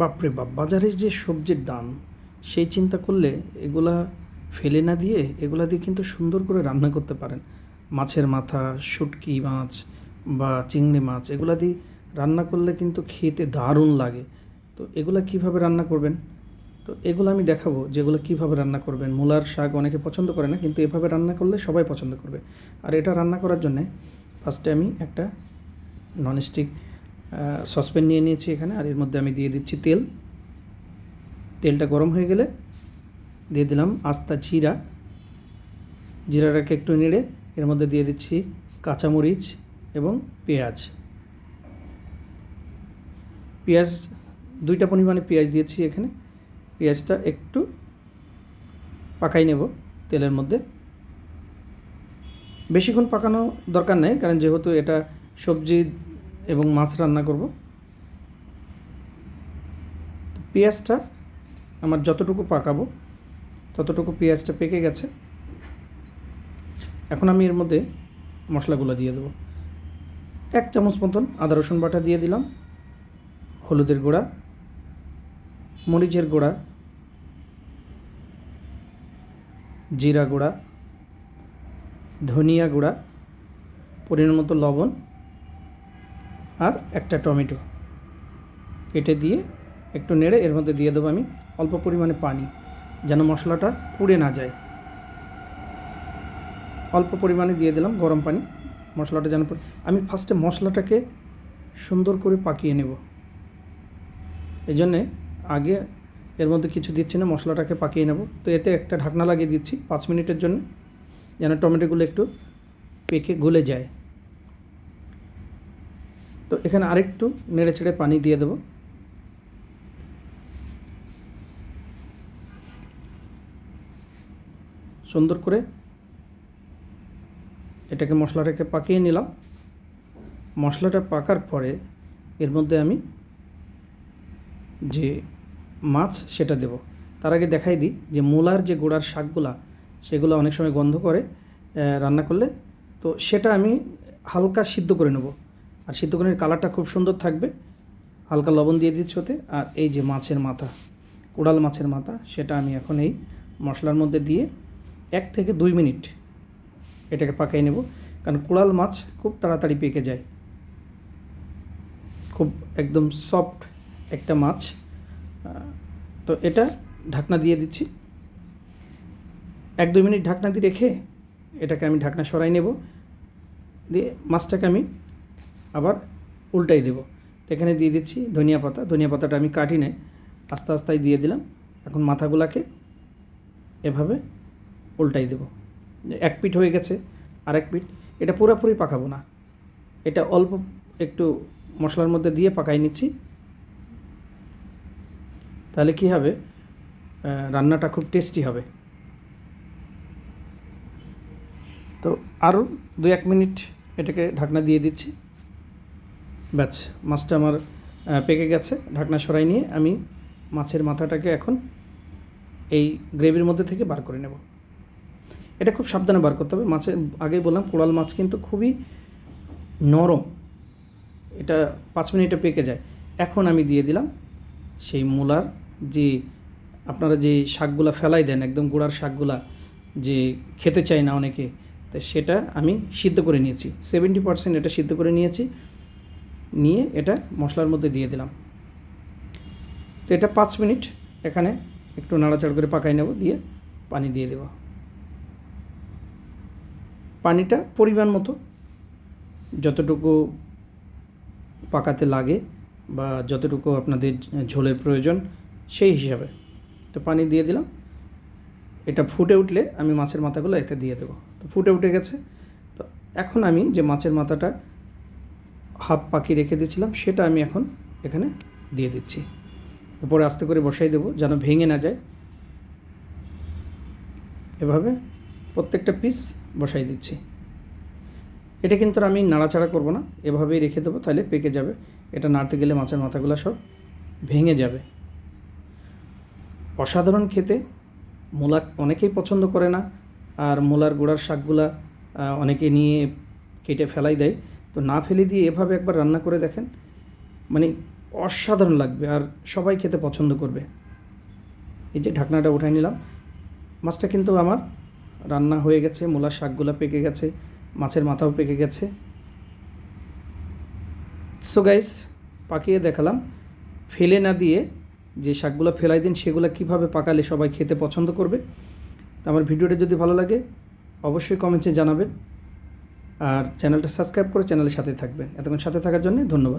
বাপরে বাপ, বাজারের যে সবজির দাম, সেই চিন্তা করলে এগুলা ফেলে না দিয়ে এগুলা দিয়ে কিন্তু সুন্দর করে রান্না করতে পারেন। মাছের মাথা, শুটকি মাছ বা চিংড়ি মাছ, এগুলা দিয়ে রান্না করলে কিন্তু খেতে দারুণ লাগে। তো এগুলা কীভাবে রান্না করবেন? তো এগুলো আমি দেখাবো যেগুলো কীভাবে রান্না করবেন। মূলার শাক অনেকে পছন্দ করে না, কিন্তু এভাবে রান্না করলে সবাই পছন্দ করবে। আর এটা রান্না করার জন্যে ফার্স্টে আমি একটা ননস্টিক সসপ্যান নিয়ে নিয়েছি এখানে, আর এর মধ্যে আমি দিয়ে দিচ্ছি তেল। তেলটা গরম হয়ে গেলে দিয়ে দিলাম আস্তা জিরা। জিরাটাকে একটু নেড়ে এর মধ্যে দিয়ে দিচ্ছি কাঁচামরিচ এবং পেঁয়াজ। পেঁয়াজ, দুইটা পরিমাণে পেঁয়াজ দিয়েছি এখানে। পেঁয়াজটা একটু পাকাই নেব তেলের মধ্যে। বেশিক্ষণ পাকানো দরকার নেই, কারণ যেহেতু এটা সবজি এবং মাছ রান্না করব। পেঁয়াজটা আমার যতটুকু পাকাবো, ততটুকু পেঁয়াজটা পেকে গেছে। এখন আমি এর মধ্যে মশলাগুলো দিয়ে দেবো। এক চামচ মতন আদা রসুন বাটা দিয়ে দিলাম, হলুদের গুঁড়া, মরিচের গুঁড়া, জিরা গুঁড়া, ধনিয়া গুঁড়া, পরিমাণ মতো লবণ আর একটা টমেটো কেটে দিয়ে একটু নেড়ে এর মধ্যে দিয়ে দেবো আমি অল্প পরিমাণে পানি যেন মশলাটা পুড়ে না যায়। অল্প পরিমাণে দিয়ে দিলাম গরম পানি। মশলাটা যেন আমি ফার্স্টে মশলাটাকে সুন্দর করে পাকিয়ে নেব। এই জন্যে আগে এর মধ্যে কিছু দিচ্ছি না, মশলাটাকে পাকিয়ে নেব। তো এতে একটা ঢাকনা লাগিয়ে দিচ্ছি পাঁচ মিনিটের জন্য যেন টমেটোগুলো একটু পেকে গলে যায়। তো এখানে আরেকটু নেড়ে চেড়ে পানি দিয়ে দেবো। সুন্দর করে এটাকে মশলাটাকে পাকিয়ে নিলাম। মশলাটা পাকার পরে এর মধ্যে আমি যে মাছ সেটা দেব। তার আগে দেখাই দিই যে মূলার যে গোড়ার শাকগুলা, সেগুলো অনেক সময় গন্ধ করে রান্না করলে। তো সেটা আমি হালকা সিদ্ধ করে নেব। আর সিদ্ধ করে কালারটা খুব সুন্দর থাকবে। হালকা লবণ দিয়ে দিচ্ছি ওতে। আর এই যে মাছের মাথা, কোড়াল মাছের মাথা, সেটা আমি এখন এই মশলার মধ্যে দিয়ে এক থেকে দুই মিনিট এটাকে পাকাই নেব। কারণ কোড়াল মাছ খুব তাড়াতাড়ি পেকে যায়। খুব একদম সফট একটা মাছ। তো এটা ঢাকনা দিয়ে দিচ্ছি। এক দুই মিনিট ঢাকনা দিয়ে রেখে এটাকে আমি ঢাকনা সরাই নেব। দিয়ে মাছটাকে আমি আবার উল্টাই দেব। তো এখানে দিয়ে দিচ্ছি ধনিয়া পাতা। ধনিয়া পাতাটা আমি কাটি নাই, আস্তে আস্তে দিয়ে দিলাম। এখন মাথাগুলাকে এভাবে উল্টাই দেব। এক পিঠ হয়ে গেছে, আরেক পিঠ। এটা পুরোপুরি পাকাবো না। এটা অল্প একটু মশলার মধ্যে দিয়ে পাকাই নিচ্ছি। তাহলে কী হবে? রান্নাটা খুব টেস্টি হবে। তো আরও দু এক মিনিট এটাকে ঢাকনা দিয়ে দিচ্ছি। ব্যাস, মাছটা আমার পেকে গেছে ঢাকনা সরাই নিয়ে আমি মাছের মাথাটাকে এখন এই গ্রেভির মধ্যে থেকে বার করে নেব। এটা খুব সাবধানে বার করতে হবে। মাছের আগেই বললাম কোড়াল মাছ কিন্তু খুবই নরম। এটা পাঁচ মিনিটে পেকে যায়। এখন আমি দিয়ে দিলাম সেই মূলার যে, আপনারা যে শাকগুলা ফেলাই দেন, একদম গোড়ার শাকগুলা যে খেতে চায় না অনেকে, তো সেটা আমি সিদ্ধ করে নিয়েছি। সেভেন্টি পার্সেন্ট এটা সিদ্ধ করে নিয়েছি। নিয়ে এটা মশলার মধ্যে দিয়ে দিলাম। তো এটা পাঁচ মিনিট এখানে একটু নাড়াচাড় করে পাকাই নেব, দিয়ে পানি দিয়ে দেব। পানিটা পরিমাণ মতো যতটুকু পাকাতে লাগে বা যতটুকু আপনাদের ঝোলের প্রয়োজন সেই হিসাবে। তো পানি দিয়ে দিলাম। এটা ফুটে উঠলে আমি মাছের মাথাগুলো এতে দিয়ে দেবো। তো ফুটে উঠে গেছে। তো এখন আমি যে মাছের মাথাটা হাফ পাকি রেখে দিয়েছিলাম, সেটা আমি এখন এখানে দিয়ে দিচ্ছি। উপরে আস্তে করে বসাই দেবো, যেন ভেঙে না যায়। এভাবে প্রত্যেকটা পিস বসাই দিচ্ছি। এটা কিন্তু আমি নাড়াচাড়া করব না, এভাবেই রেখে দেবো, তাহলে পেকে যাবে। এটা নাড়তে গেলে মাছের মাথাগুলো সব ভেঙে যাবে। অসাধারণ খেতে। মূলা অনেকেই পছন্দ করে না, আর মূলার গোড়ার শাকগুলা অনেকে নিয়ে কেটে ফেলাই দেয়। তো না ফেলে দিয়ে এভাবে একবার রান্না করে দেখেন। মানে অসাধারণ লাগবে আর সবাই খেতে পছন্দ করবে। এই যে ঢাকনাটা উঠাই নিলাম। মাছটা কিন্তু আমার রান্না হয়ে গেছে, মূলার শাকগুলো পেকে গেছে, মাছের মাথাও পেকে গেছে। সো গাইস পাকিয়ে দেখালাম। ফেলে না দিয়ে যে শাকগুলো ফেলাই দিন, সেগুলো কীভাবে পাকালে সবাই খেতে পছন্দ করবে। তো আমার ভিডিওটা যদি ভালো লাগে, অবশ্যই কমেন্টসে জানাবেন। আর চ্যানেলটা সাবস্ক্রাইব করে চ্যানেলের সাথে থাকবেন। এতক্ষণ সাথে থাকার জন্য ধন্যবাদ।